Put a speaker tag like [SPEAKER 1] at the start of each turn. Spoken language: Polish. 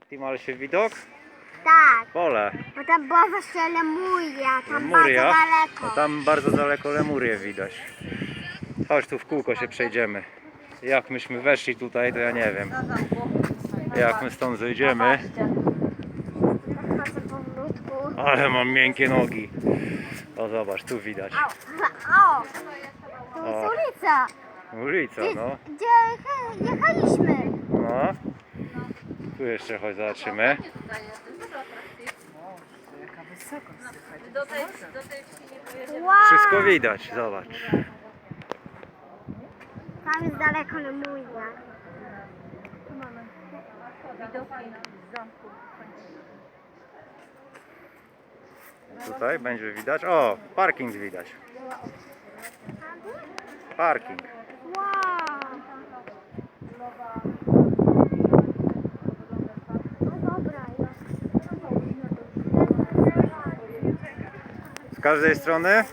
[SPEAKER 1] Jaki ma się widok?
[SPEAKER 2] Tak,
[SPEAKER 1] Pole.
[SPEAKER 2] bo tam była właśnie Lemuria, tam
[SPEAKER 1] Lemuria.
[SPEAKER 2] bardzo
[SPEAKER 1] No
[SPEAKER 2] daleko.
[SPEAKER 1] tam bardzo daleko Lemurię widać. Chodź tu w kółko się przejdziemy. Jak myśmy weszli tutaj, to ja nie wiem. Jak my stąd zejdziemy.
[SPEAKER 2] Powolutku.
[SPEAKER 1] Ale mam miękkie nogi. O zobacz, tu widać.
[SPEAKER 2] Au, o, to
[SPEAKER 1] O.
[SPEAKER 2] jest ulica,
[SPEAKER 1] Ulica,
[SPEAKER 2] gdzie,
[SPEAKER 1] no.
[SPEAKER 2] gdzie jecha- jechaliśmy.
[SPEAKER 1] No. Tu jeszcze chodź zobaczymy.
[SPEAKER 2] Wow,
[SPEAKER 1] Wszystko widać, zobacz.
[SPEAKER 2] tam jest daleko Lemuria.
[SPEAKER 1] Tutaj będzie widać. O, parking widać. Parking.
[SPEAKER 2] Wow. No dobra, już.
[SPEAKER 1] Z każdej strony